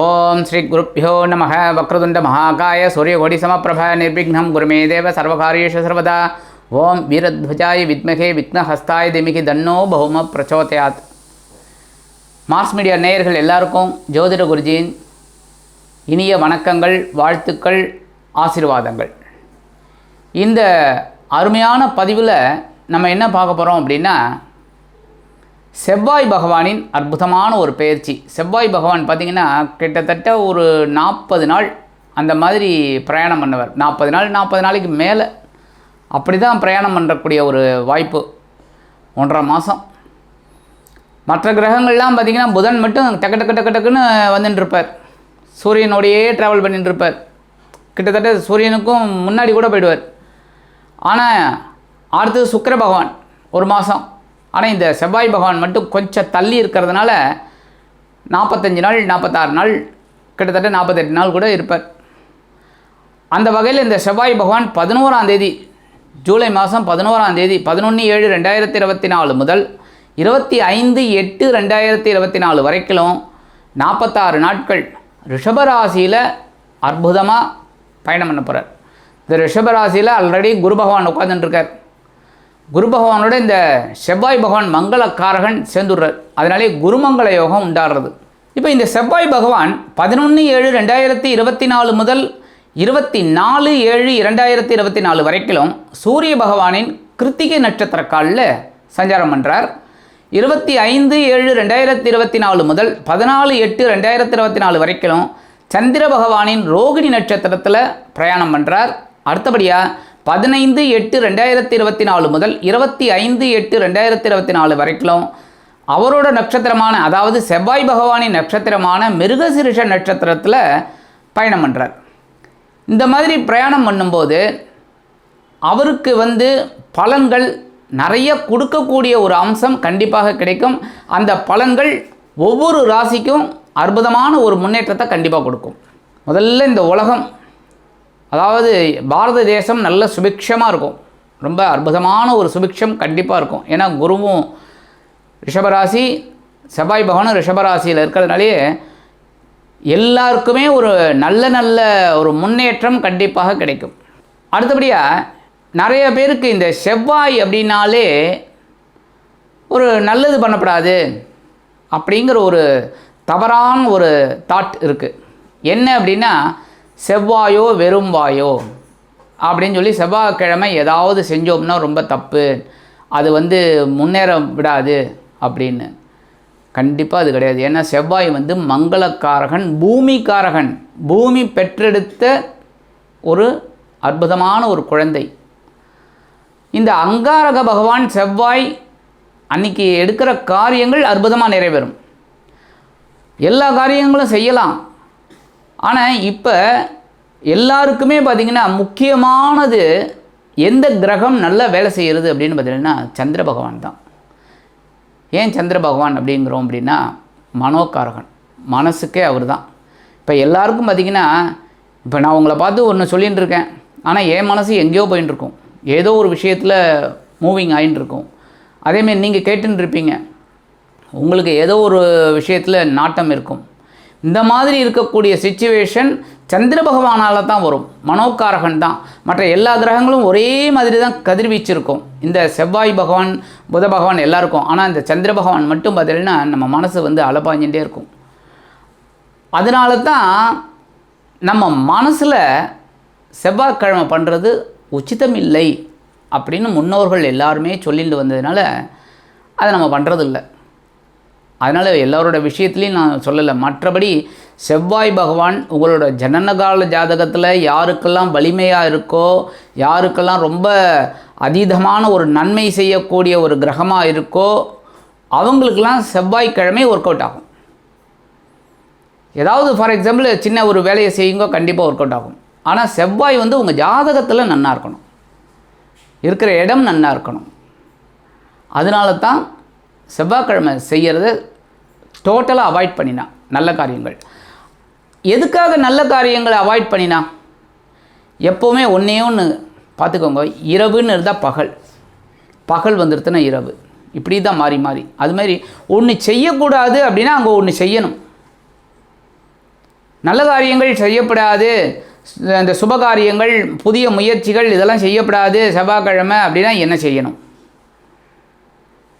ஓம் ஸ்ரீ குருப்பியோ நம வக்ரதுண்ட மகாகாய சூரியகோடி சமப்பிரப நிர்விக்னம் குருமே தேவ சர்வகாரியேஷு சர்வதா. ஓம் வீரத்வஜாய வித்மகே விக்னஹஸ்தாய திமிகி தன்னோ பௌம பிரச்சோதயாத். மாஸ் மீடியா நேயர்கள் எல்லாருக்கும் ஜோதிட குருஜியின் இனிய வணக்கங்கள் வாழ்த்துக்கள் ஆசீர்வாதங்கள். இந்த அருமையான பதிவில் நம்ம என்ன பார்க்க போகிறோம் அப்படின்னா செவ்வாய் பகவானின் அற்புதமான ஒரு பயிற்சி. செவ்வாய் பகவான் பார்த்திங்கன்னா கிட்டத்தட்ட ஒரு நாற்பது நாள் அந்த மாதிரி பிரயாணம் பண்ணவர். நாற்பது நாள் நாற்பது நாளைக்கு மேலே அப்படி தான் பிரயாணம் பண்ணக்கூடிய ஒரு வாய்ப்பு. ஒன்றரை மாதம் மற்ற கிரகங்கள்லாம் பார்த்திங்கன்னா புதன் மட்டும் டக்கு டக்கு டக்கு டக்குன்னு வந்துட்டு இருப்பார் சூரியனோடையே ட்ராவல் பண்ணிட்டு இருப்பார் கிட்டத்தட்ட சூரியனுக்கும் முன்னாடி கூட போயிடுவார். ஆனால் அடுத்தது சுக்கர பகவான் ஒரு மாதம் ஆனால் இந்த செவ்வாய் பகவான் மட்டும் கொஞ்சம் தள்ளி இருக்கிறதுனால நாற்பத்தஞ்சு நாள் நாற்பத்தாறு நாள் கிட்டத்தட்ட நாற்பத்தெட்டு நாள் கூட இருப்பார். அந்த வகையில் இந்த செவ்வாய் பகவான் பதினோராம் தேதி ஜூலை மாதம் பதினோராம் தேதி பதினொன்று ஏழு ரெண்டாயிரத்தி இருபத்தி நாலு முதல் இருபத்தி ஐந்து எட்டு ரெண்டாயிரத்தி இருபத்தி நாலு வரைக்கும் நாற்பத்தாறு நாட்கள் ரிஷபராசியில் அற்புதமாக பயணம் பண்ண போகிறார் இந்த ரிஷபராசியில் ஆல்ரெடி குரு பகவான் உட்காந்துட்டுருக்கார் குரு பகவானோட இந்த செவ்வாய் பகவான் மங்களக்காரகன் சேர்ந்துடுறார். அதனாலே குருமங்கள யோகம் உண்டாடுறது இப்போ இந்த செவ்வாய் பகவான் பதினொன்று ஏழு ரெண்டாயிரத்தி இருபத்தி நாலு முதல் இருபத்தி நாலு ஏழு இரண்டாயிரத்தி இருபத்தி நாலு வரைக்கும் சூரிய பகவானின் கிருத்திகை நட்சத்திர காலில் சஞ்சாரம் பண்ணுறார் இருபத்தி ஐந்து ஏழு ரெண்டாயிரத்தி இருபத்தி நாலு முதல் பதினாலு எட்டு ரெண்டாயிரத்தி இருபத்தி நாலு வரைக்கும் சந்திர பகவானின் ரோகிணி நட்சத்திரத்தில் பிரயாணம் பண்ணுறார் அடுத்தபடியாக பதினைந்து எட்டு ரெண்டாயிரத்தி இருபத்தி நாலு முதல் இருபத்தி ஐந்து எட்டு ரெண்டாயிரத்தி இருபத்தி நாலு வரைக்கும் அவரோட நட்சத்திரமான அதாவது செவ்வாய் பகவானின் நட்சத்திரமான மிருகசிருஷ நட்சத்திரத்தில் பயணம் பண்ணுறார் இந்த மாதிரி பிரயாணம் பண்ணும்போது அவருக்கு வந்து பலன்கள் நிறைய கொடுக்கக்கூடிய ஒரு அம்சம் கண்டிப்பாக கிடைக்கும். அந்த பலன்கள் ஒவ்வொரு ராசிக்கும் அற்புதமான ஒரு முன்னேற்றத்தை கண்டிப்பாக கொடுக்கும். முதல்ல இந்த உலகம் அதாவது பாரத தேசம் நல்ல சுபிக்ஷமாக இருக்கும். ரொம்ப அற்புதமான ஒரு சுபிக்ஷம் கண்டிப்பாக இருக்கும். ஏன்னா குருவும் ரிஷபராசி செவ்வாய் பகவானும் ரிஷபராசியில் இருக்கிறதுனாலேயே எல்லாருக்குமே ஒரு நல்ல நல்ல ஒரு முன்னேற்றம் கண்டிப்பாக கிடைக்கும். அடுத்தபடியாக நிறைய பேருக்கு இந்த செவ்வாய் அப்படின்னாலே ஒரு நல்லது பண்ணப்படாது அப்படிங்கிற ஒரு தவறான ஒரு தாட் இருக்குது என்ன அப்படின்னா செவ்வாயோ வெறும் வாயோ? அப்படின்னு சொல்லி செவ்வாய்க்கிழமை ஏதாவது செஞ்சோம்னா ரொம்ப தப்பு. அது வந்து முன்னேற விடாது அப்படின்னு. கண்டிப்பாக அது கிடையாது. ஏன்னா செவ்வாய் வந்து மங்களக்காரகன் பூமிக்காரகன். பூமி பெற்றெடுத்த ஒரு அற்புதமான ஒரு குழந்தை. இந்த அங்காரக பகவான் செவ்வாய் அன்னைக்கு எடுக்கிற காரியங்கள் அற்புதமாக நிறைவேறும். எல்லா காரியங்களும் செய்யலாம். ஆனால் இப்போ எல்லாருக்குமே பார்த்திங்கன்னா முக்கியமானது எந்த கிரகம் நல்லா வேலை செய்கிறது அப்படின்னு பார்த்தீங்கன்னா சந்திர பகவான் தான். ஏன் சந்திர பகவான் அப்படிங்கிறோம் அப்படின்னா மனோகாரகன். மனசுக்கே அவர் தான். இப்போ எல்லாருக்கும் பார்த்திங்கன்னா இப்போ நான் உங்களை பார்த்து ஒன்று சொல்லிகிட்டு இருக்கேன். ஆனால் என் மனசு எங்கேயோ போயின்னு இருக்கும் ஏதோ ஒரு விஷயத்தில் மூவிங் ஆகின்னு இருக்கும் அதேமாரி நீங்கள் கேட்டுன்னு இருப்பீங்க. உங்களுக்கு ஏதோ ஒரு விஷயத்தில் நாட்டம் இருக்கும். இந்த மாதிரி இருக்கக்கூடிய சுச்சுவேஷன் சந்திர பகவானால் தான் வரும். மனோகாரகன் தான். மற்ற எல்லா கிரகங்களும் ஒரே மாதிரி தான் கதிர்வீச்சு இருக்கும் இந்த செவ்வாய் பகவான் புத பகவான் எல்லாருக்கும். ஆனால் இந்த சந்திர பகவான் மட்டும் பார்த்தீங்கன்னா நம்ம மனசு வந்து அலப்பாஞ்சிகிட்டே இருக்கும். அதனால தான் நம்ம மனசில் செவ்வாய்க்கிழமை பண்ணுறது உச்சிதம் இல்லை அப்படின்னு முன்னோர்கள் எல்லாருமே சொல்லிட்டு வந்ததுனால அதை நம்ம பண்ணுறதில்ல அதனால் எல்லாரோட விஷயத்துலையும் நான் சொல்லலை. மற்றபடி செவ்வாய் பகவான் உங்களோட ஜனனகால ஜாதகத்தில் யாருக்கெல்லாம் வலிமையாக இருக்கோ யாருக்கெல்லாம் ரொம்ப அதீதமான ஒரு நன்மை செய்யக்கூடிய ஒரு கிரகமாக இருக்கோ அவங்களுக்கெல்லாம் செவ்வாய்க்கிழமை ஒர்க் அவுட் ஆகும். ஏதாவது ஃபார் எக்ஸாம்பிள் சின்ன ஒரு வேலையை செய்யுங்கோ கண்டிப்பாக ஒர்க் அவுட் ஆகும். ஆனால் செவ்வாய் வந்து உங்கள் ஜாதகத்தில் நன்னாக இருக்கணும். இருக்கிற இடம் நன்னாக இருக்கணும். அதனால தான் செவ்வாய்க்கிழமை செய்கிறத டோட்டலாக அவாய்ட் பண்ணினா நல்ல காரியங்கள். எதுக்காக நல்ல காரியங்களை அவாய்ட் பண்ணினா? எப்போவுமே ஒன்றே ஒன்று பார்த்துக்கோங்க இரவுன்னு இருந்தால் பகல். பகல் வந்துடுத்துனா இரவு. இப்படி தான் மாறி மாறி. அது மாதிரி ஒன்று செய்யக்கூடாது அப்படின்னா அங்கே ஒன்று செய்யணும். நல்ல காரியங்கள் செய்யப்படாது. இந்த சுபகாரியங்கள் புதிய முயற்சிகள் இதெல்லாம் செய்யப்படாது. செவ்வாய்க்கிழமை அப்படின்னா என்ன செய்யணும்?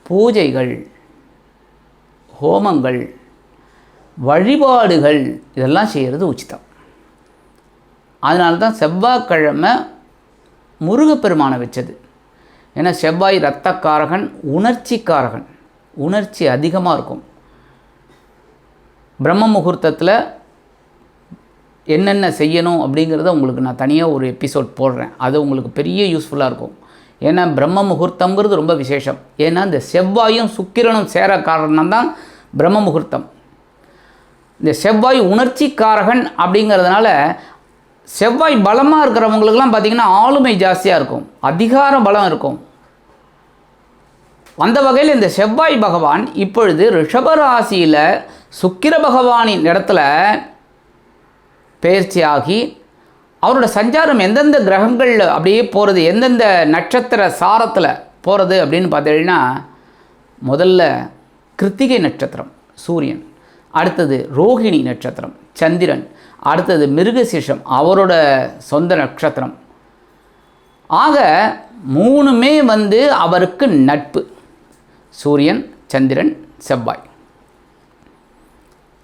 பூஜைகள். ஹோமங்கள் வழிபாடுகள் இதெல்லாம் செய்கிறது உச்சிதம். அதனால தான் செவ்வாய்க்கிழமை முருகப்பெருமானை வச்சது. ஏன்னா செவ்வாய் இரத்தக்காரகன் உணர்ச்சிக்காரகன். உணர்ச்சி அதிகமாக இருக்கும். பிரம்ம முகூர்த்தத்தில் என்னென்ன செய்யணும் அப்படிங்கிறத உங்களுக்கு நான் தனியாக ஒரு எபிசோட் போடுறேன். அது உங்களுக்கு பெரிய யூஸ்ஃபுல்லாக இருக்கும். ஏன்னா பிரம்ம முகூர்த்தங்கிறது ரொம்ப விசேஷம். ஏன்னா இந்த செவ்வாயும் சுக்கிரனும் சேர காரணம் தான் பிரம்ம முகூர்த்தம் இந்த செவ்வாய் உணர்ச்சிக்காரகன் அப்படிங்கிறதுனால செவ்வாய் பலமாக இருக்கிறவங்களுக்கெல்லாம் பார்த்திங்கன்னா ஆளுமை ஜாஸ்தியாக இருக்கும். அதிகார பலம் இருக்கும். அந்த வகையில் இந்த செவ்வாய் பகவான் இப்பொழுது ரிஷபராசியில் சுக்கிர பகவானின் இடத்துல பயிற்சியாகி அவரோட சஞ்சாரம் எந்தெந்த கிரகங்களில் அப்படியே போகிறது எந்தெந்த நட்சத்திர சாரத்தில் போகிறது அப்படின்னு பார்த்தீங்கன்னா முதல்ல கிருத்திகை நட்சத்திரம் சூரியன். அடுத்தது ரோஹிணி நட்சத்திரம் சந்திரன். அடுத்தது மிருகசீஷம் அவரோட சொந்த நட்சத்திரம். ஆக மூணுமே வந்து அவருக்கு நட்பு. சூரியன் சந்திரன் செவ்வாய்.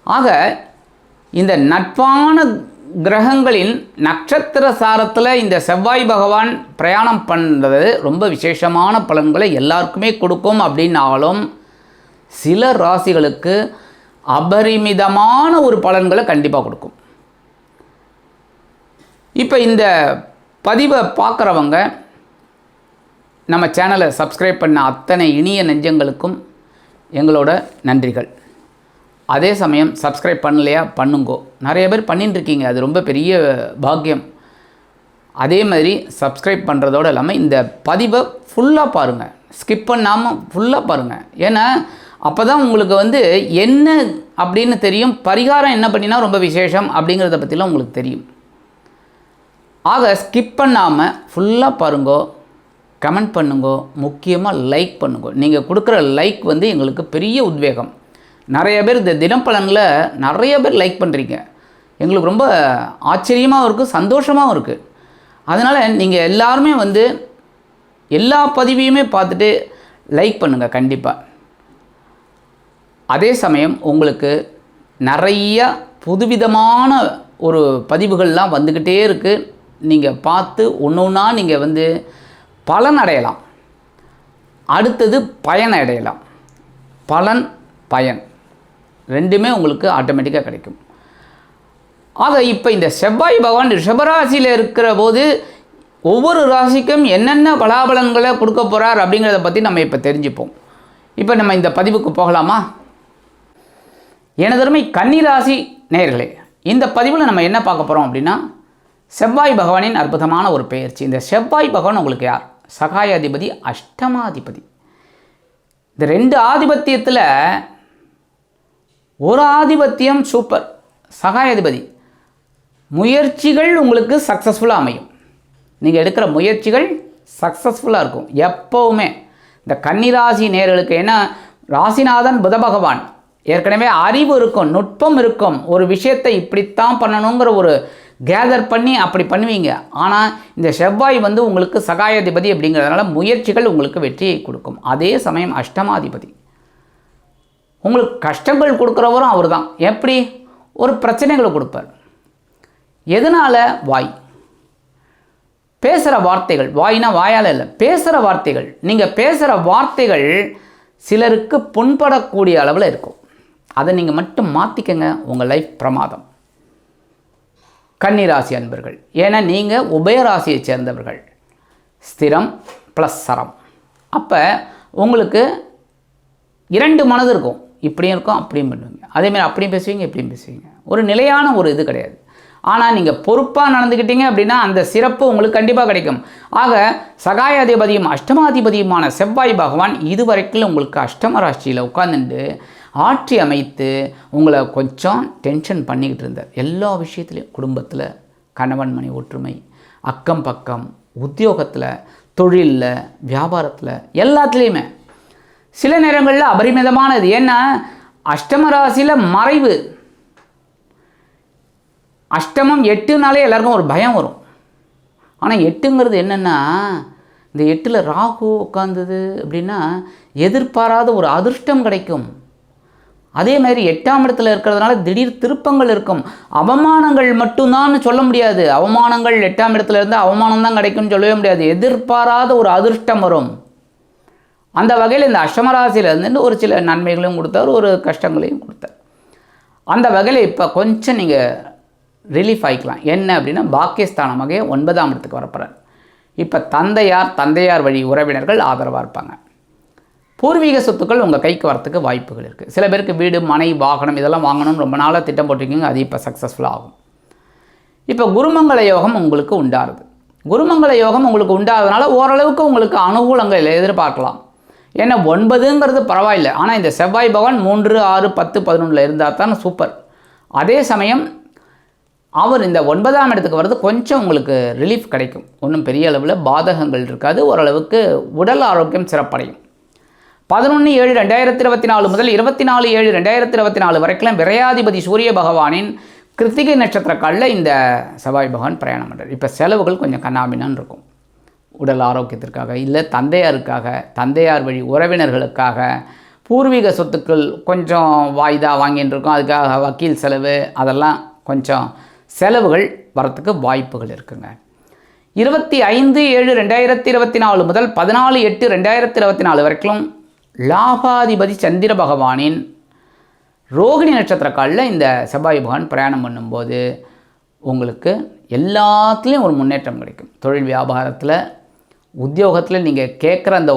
ஆக இந்த நட்பான கிரகங்களின் நட்சத்திர சாரத்தில் இந்த செவ்வாய் பகவான் பிரயாணம் பண்ணுறது ரொம்ப விசேஷமான பலன்களை எல்லாருக்குமே கொடுக்கும் அப்படின்னாலும் சில ராசிகளுக்கு அபரிமிதமான ஒரு பலன்களை கண்டிப்பாக கொடுக்கும். இப்போ இந்த பதிவை பார்க்குறவங்க நம்ம சேனலை சப்ஸ்கிரைப் பண்ண அத்தனை இனிய நெஞ்சங்களுக்கும் எங்களோட நன்றிகள். அதே சமயம் சப்ஸ்கிரைப் பண்ணலையா பண்ணுங்கோ. நிறைய பேர் பண்ணிட்டுருக்கீங்க அது ரொம்ப பெரிய பாக்கியம். அதே மாதிரி சப்ஸ்கிரைப் பண்ணுறதோடு இல்லாமல் இந்த பதிவை ஃபுல்லாக பாருங்கள் ஸ்கிப் பண்ணாமல் ஃபுல்லாக பாருங்கள் ஏன்னா அப்போ தான் உங்களுக்கு வந்து என்ன அப்படின்னு தெரியும் பரிகாரம் என்ன பண்ணினா ரொம்ப விசேஷம் அப்படிங்கிறத பற்றிலாம் உங்களுக்கு தெரியும். ஆக ஸ்கிப் பண்ணாமல் ஃபுல்லாக பாருங்கோ கமெண்ட் பண்ணுங்கோ முக்கியமாக லைக் பண்ணுங்கோ. நீங்கள் கொடுக்குற லைக் வந்து எங்களுக்கு பெரிய உத்வேகம். நிறைய பேர் இந்த தினப்பலனில் நிறைய பேர் லைக் பண்ணுறீங்க எங்களுக்கு ரொம்ப ஆச்சரியமாகவும் இருக்குது சந்தோஷமாகவும் இருக்குது அதனால் நீங்கள் எல்லாருமே வந்து எல்லா பதிவையுமே பார்த்துட்டு லைக் பண்ணுங்கள் கண்டிப்பாக அதே சமயம் உங்களுக்கு நிறைய புதுவிதமான ஒரு பதிவுகள்லாம் வந்துக்கிட்டே இருக்குது நீங்கள் பார்த்து ஒன்று ஒன்றா நீங்கள் வந்து பலன் அடையலாம். அடுத்தது பயன் அடையலாம். பலன் பயன். ரெண்டுமே உங்களுக்கு ஆட்டோமேட்டிக்காக கிடைக்கும். ஆக இப்போ இந்த செவ்வாய் பகவான் ரிஷபராசியில் இருக்கிற போது ஒவ்வொரு ராசிக்கும் என்னென்ன பலாபலன்களை கொடுக்க போகிறார் அப்படிங்கிறத பற்றி நம்ம இப்போ தெரிஞ்சுப்போம். இப்போ நம்ம இந்த பதிவுக்கு போகலாமா? எனதருமை கன்னிராசி நேர்களே இந்த பதிவில் நம்ம என்ன பார்க்க போகிறோம் அப்படின்னா செவ்வாய் பகவானின் அற்புதமான ஒரு பெயர்ச்சி. இந்த செவ்வாய் பகவான் உங்களுக்கு யார்? சகாயாதிபதி அஷ்டமாதிபதி. இந்த ரெண்டு ஆதிபத்தியத்தில் ஒரு ஆதிபத்தியம் சூப்பர். சகாயாதிபதி. முயற்சிகள் உங்களுக்கு சக்ஸஸ்ஃபுல்லாக அமையும். நீங்கள் எடுக்கிற முயற்சிகள் சக்ஸஸ்ஃபுல்லாக இருக்கும். எப்போவுமே. இந்த கன்னிராசி நேர்களுக்கு ஏன்னா ராசிநாதன் புத பகவான். ஏற்கனவே அறிவு இருக்கும் நுட்பம் இருக்கும். ஒரு விஷயத்தை இப்படித்தான் பண்ணணுங்கிற ஒரு கேதர் பண்ணி அப்படி பண்ணுவீங்க. ஆனால் இந்த செவ்வாய் வந்து உங்களுக்கு சகாயாதிபதி அப்படிங்கிறதுனால முயற்சிகள் உங்களுக்கு வெற்றியை கொடுக்கும். அதே சமயம் அஷ்டமாதிபதி. உங்களுக்கு கஷ்டங்கள் கொடுக்குறவரும் அவர் தான் எப்படி? ஒரு பிரச்சனைகளை கொடுப்பார். எதனால்? வாய். பேசுகிற வார்த்தைகள் வாய்னா வாயால் இல்லை பேசுகிற வார்த்தைகள். நீங்கள் பேசுகிற வார்த்தைகள் சிலருக்கு புண்படக்கூடிய அளவில் இருக்கும். அதை நீங்கள் மட்டும் மாற்றிக்கங்க உங்கள் லைஃப் பிரமாதம். கன்னிராசி அன்பர்கள் ஏன்னா நீங்கள் உபயராசியை சேர்ந்தவர்கள். ஸ்திரம் ப்ளஸ் சரம். அப்போ உங்களுக்கு இரண்டு மனது இருக்கும். இப்படியும் இருக்கும் அப்படியும் பண்ணுவீங்க. அதேமாதிரி அப்படியும் பேசுவீங்க இப்படியும் பேசுவீங்க. ஒரு நிலையான ஒரு இது கிடையாது. ஆனால் நீங்கள் பொறுப்பாக நடந்துக்கிட்டீங்க அப்படின்னா அந்த சிறப்பு உங்களுக்கு கண்டிப்பாக கிடைக்கும். ஆக சகாயாதிபதியும் அஷ்டமாதிபதியுமான செவ்வாய் பகவான் இதுவரைக்கும் உங்களுக்கு அஷ்டம ராசியில் உட்காந்துட்டு ஆட்சி அமைத்து உங்களை கொஞ்சம் டென்ஷன் பண்ணிக்கிட்டு இருந்தார். எல்லா விஷயத்துலையும் குடும்பத்தில் கணவன் மணி ஒற்றுமை அக்கம் பக்கம் உத்தியோகத்தில் தொழிலில் வியாபாரத்தில் எல்லாத்துலேயுமே. சில நேரங்களில் அபரிமிதமானது. ஏன்னா அஷ்டம ராசியில் மறைவு. அஷ்டமம் எட்டுனாலே எல்லாருக்கும் ஒரு பயம் வரும். ஆனால் எட்டுங்கிறது என்னென்னா இந்த எட்டில் ராகு உட்காந்தது அப்படின்னா எதிர்பாராத ஒரு அதிர்ஷ்டம் கிடைக்கும். அதே மாதிரி எட்டாம் இடத்துல இருக்கிறதுனால திடீர் திருப்பங்கள் இருக்கும். அவமானங்கள் மட்டும்தான் சொல்ல முடியாது. அவமானங்கள் எட்டாம் இடத்துல இருந்து அவமானம் தான் கிடைக்கும்னு சொல்லவே முடியாது. எதிர்பாராத ஒரு அதிர்ஷ்டம் வரும். அந்த வகையில் இந்த அஷ்டமராசியிலேருந்து ஒரு சில நன்மைகளையும் கொடுத்தார் ஒரு கஷ்டங்களையும் கொடுத்தார். அந்த வகையில் இப்போ கொஞ்சம் நீங்கள் ரிலீஃப் ஆகிக்கலாம் என்ன அப்படின்னா பாக்கியஸ்தானமாக ஒன்பதாம் இடத்துக்கு வரப்போகிறார் இப்போ தந்தையார் தந்தையார் வழி உறவினர்கள் ஆதரவாக இருப்பாங்க. பூர்வீக சொத்துக்கள் உங்கள் கைக்கு வரத்துக்கு வாய்ப்புகள் இருக்குது சில பேருக்கு வீடு மனை வாகனம் இதெல்லாம் வாங்கணும்னு ரொம்ப நாளாக திட்டம் போட்டிருக்கீங்க அது இப்போ சக்ஸஸ்ஃபுல்லாக ஆகும். இப்போ குருமங்கள யோகம் உங்களுக்கு உண்டாருது. குருமங்கள யோகம் உங்களுக்கு உண்டாகிறதுனால ஓரளவுக்கு உங்களுக்கு அனுகூலங்கள் எதிர்பார்க்கலாம். ஏன்னா ஒன்பதுங்கிறது பரவாயில்லை. ஆனால் இந்த செவ்வாய் பகவான் மூன்று ஆறு பத்து பதினொன்றில் இருந்தால் தான் சூப்பர். அதே சமயம் அவர் இந்த ஒன்பதாம் இடத்துக்கு வர்றது கொஞ்சம் உங்களுக்கு ரிலீஃப் கிடைக்கும். ஒன்றும் பெரிய அளவில் பாதகங்கள் இருக்காது. ஓரளவுக்கு உடல் ஆரோக்கியம் சிறப்படையும். பதினொன்று ஏழு ரெண்டாயிரத்தி இருபத்தி நாலு முதல் இருபத்தி நாலு ஏழு ரெண்டாயிரத்தி இருபத்தி நாலு வரைக்கும் விரையாதிபதி சூரிய பகவானின் கிருத்திகை நட்சத்திர இந்த செவ்வாய் பகவான் பிரயாணம் பண்ணுறார் இப்போ செலவுகள் கொஞ்சம் கண்ணாமினான் இருக்கும். உடல் ஆரோக்கியத்திற்காக இல்லை தந்தையாருக்காக தந்தையார் வழி உறவினர்களுக்காக பூர்வீக சொத்துக்கள் கொஞ்சம் வாய்தா வாங்கிட்டு இருக்கோம். அதுக்காக வக்கீல் செலவு அதெல்லாம் கொஞ்சம் செலவுகள் வரத்துக்கு வாய்ப்புகள் இருக்குங்க. இருபத்தி ஐந்து ஏழு ரெண்டாயிரத்தி இருபத்தி நாலு முதல் பதினாலு எட்டு ரெண்டாயிரத்தி இருபத்தி நாலு வரைக்கும் லாபாதிபதி சந்திர பகவானின் ரோகிணி நட்சத்திர காலில் இந்த செவ்வாய் பகவான் பிரயாணம் பண்ணும்போது உங்களுக்கு எல்லாத்துலேயும் ஒரு முன்னேற்றம் கிடைக்கும். தொழில் வியாபாரத்தில் உத்தியோகத்தில் நீங்கள் கேட்குற அந்த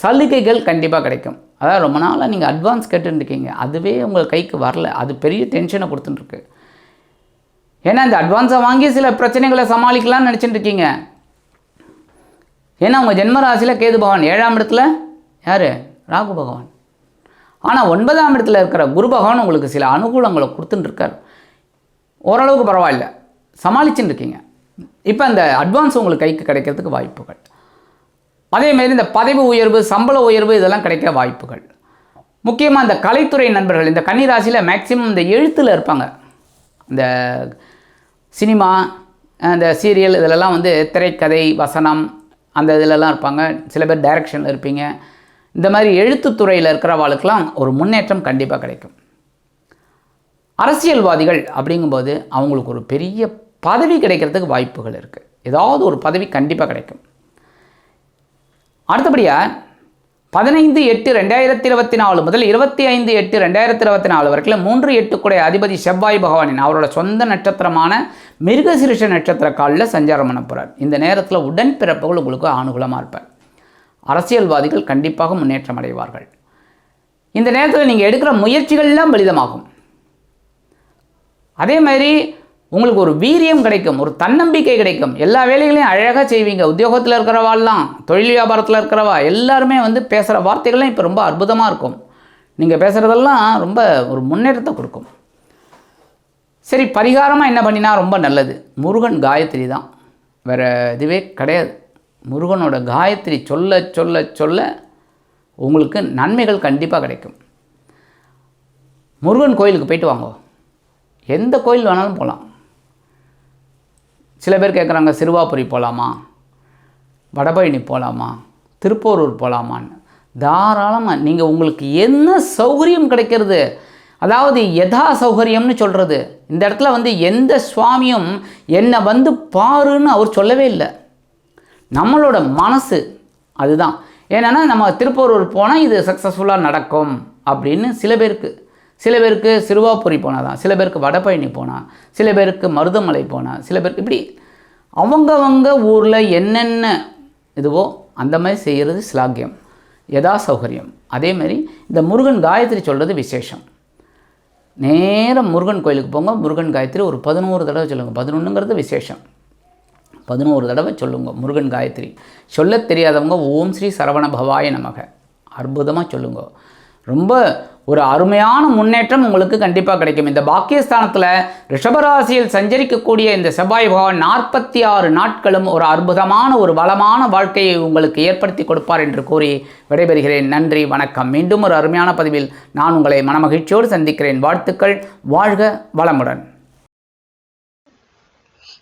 சலுகைகள் கண்டிப்பாக கிடைக்கும். அதாவது ரொம்ப நாளாக நீங்கள் அட்வான்ஸ் கேட்டுருக்கீங்க அதுவே உங்கள் கைக்கு வரல. அது பெரிய டென்ஷனை கொடுத்துட்டுருக்கு ஏன்னா இந்த அட்வான்ஸை வாங்கி சில பிரச்சனைகளை சமாளிக்கலாம்னு நினச்சிட்டு இருக்கீங்க ஏன்னா உங்கள் ஜென்மராசியில் கேது பகவான் ஏழாம் இடத்துல. யார்? ராகு பகவான். ஆனால் ஒன்பதாம் இடத்துல இருக்கிற குரு பகவான் உங்களுக்கு சில அனுகூலங்களை கொடுத்துட்டுருக்கார். ஓரளவுக்கு பரவாயில்ல. சமாளிச்சுட்டு இருக்கீங்க இப்போ அந்த அட்வான்ஸ் உங்களுக்கு கைக்கு கிடைக்கிறதுக்கு வாய்ப்புகள். அதேமாரி இந்த பதவி உயர்வு சம்பள உயர்வு இதெல்லாம் கிடைக்க வாய்ப்புகள். முக்கியமாக இந்த கலைத்துறை நண்பர்கள் இந்த கன்னிராசியில் மேக்சிமம் இந்த எழுத்தில் இருப்பாங்க. இந்த சினிமா அந்த சீரியல் இதிலெல்லாம் வந்து திரைக்கதை வசனம் அந்த இதிலெல்லாம் இருப்பாங்க. சில பேர் டைரக்ஷனில் இருப்பீங்க. இந்த மாதிரி எழுத்துத்துறையில் இருக்கிறவாளுக்கெல்லாம் ஒரு முன்னேற்றம் கண்டிப்பாக கிடைக்கும். அரசியல்வாதிகள் அப்படிங்கும்போது அவங்களுக்கு ஒரு பெரிய பதவி கிடைக்கிறதுக்கு வாய்ப்புகள் இருக்குது ஏதாவது ஒரு பதவி கண்டிப்பாக கிடைக்கும். அடுத்தபடியாக பதினைந்து எட்டு ரெண்டாயிரத்தி இருபத்தி நாலு முதல் இருபத்தி ஐந்து எட்டு ரெண்டாயிரத்தி இருபத்தி நாலு வரைக்கும் மூன்று எட்டு கூட அதிபதி செவ்வாய் பகவானின் அவரோட சொந்த நட்சத்திரமான மிருகசிருஷ நட்சத்திர காலில் சஞ்சாரம் பண்ண போகிறார் இந்த நேரத்தில் உடன்பிறப்புகள் உங்களுக்கு அனுகூலமாக இருப்பார். அரசியல்வாதிகள் கண்டிப்பாக முன்னேற்றம் அடைவார்கள். இந்த நேரத்தில் நீங்கள் எடுக்கிற முயற்சிகள்லாம் பலிதமாகும். அதே மாதிரி உங்களுக்கு ஒரு வீரியம் கிடைக்கும் ஒரு தன்னம்பிக்கை கிடைக்கும். எல்லா வேலைகளையும் அழகாக செய்வீங்க. உத்தியோகத்தில் இருக்கிறவாள்லாம் தொழில் வியாபாரத்தில் இருக்கிறவா எல்லாருமே வந்து பேசுகிற வார்த்தைகள்லாம் இப்போ ரொம்ப அற்புதமாக இருக்கும். நீங்கள் பேசுகிறதெல்லாம் ரொம்ப ஒரு முன்னேற்றத்தை கொடுக்கும். சரி பரிகாரமாக என்ன பண்ணினா ரொம்ப நல்லது. முருகன் காயத்ரி தான். வேறு இதுவே கிடையாது. முருகனோட காயத்ரி சொல்ல சொல்ல சொல்ல உங்களுக்கு நன்மைகள் கண்டிப்பாக கிடைக்கும். முருகன் கோயிலுக்கு போயிட்டு வாங்க. எந்த கோயில் வேணாலும் போகலாம் சில பேர் கேட்குறாங்க சிறுவாபுரி போகலாமா வடபழனி போகலாமா திருப்போரூர் போகலாமான்னு தாராளமாக நீங்கள் உங்களுக்கு என்ன சௌகரியம் கிடைக்கிறது? அதாவது எதா சௌகரியம்னு சொல்கிறது இந்த இடத்துல வந்து எந்த சுவாமியும் என்னை வந்து பாருன்னு அவர் சொல்லவே இல்லை. நம்மளோட மனசு அதுதான். ஏன்னா நம்ம திருப்பூரூர் போனால் இது சக்ஸஸ்ஃபுல்லாக நடக்கும் அப்படின்னு சில பேருக்கு. சில பேருக்கு சிறுவாபுரி போனால் தான் சில பேருக்கு வடபழனி போனால் சில பேருக்கு மருதமலை போனால் சில பேருக்கு இப்படி அவங்கவங்க ஊரில் என்னென்ன இதுவோ அந்த மாதிரி செய்கிறது சிலாக்கியம் யதா சௌகரியம். அதே மாதிரி இந்த முருகன் காயத்ரி சொல்கிறது விசேஷம். நேரம் முருகன் கோயிலுக்கு போங்க முருகன் காயத்ரி ஒரு பதினோரு தடவை சொல்லுங்கள் பதினொன்றுங்கிறது விசேஷம். பதினோரு தடவை சொல்லுங்க முருகன் காயத்ரி. சொல்லத் தெரியாதவங்க ஓம் ஸ்ரீ சரவண பவாய நமக. அற்புதமாக சொல்லுங்க. ரொம்ப ஒரு அருமையான முன்னேற்றம் உங்களுக்கு கண்டிப்பாக கிடைக்கும். இந்த பாக்கியஸ்தானத்தில் ரிஷபராசியில் சஞ்சரிக்கக்கூடிய இந்த செவ்வாய் பகவான் நாற்பத்தி ஆறு நாட்களும் ஒரு அற்புதமான ஒரு வளமான வாழ்க்கையை உங்களுக்கு ஏற்படுத்தி கொடுப்பார் என்று கூறி விடைபெறுகிறேன். நன்றி வணக்கம். மீண்டும் ஒரு அருமையான பதிவில் நான் உங்களை மனமகிழ்ச்சியோடு சந்திக்கிறேன். வாழ்த்துக்கள். வாழ்க வளமுடன்.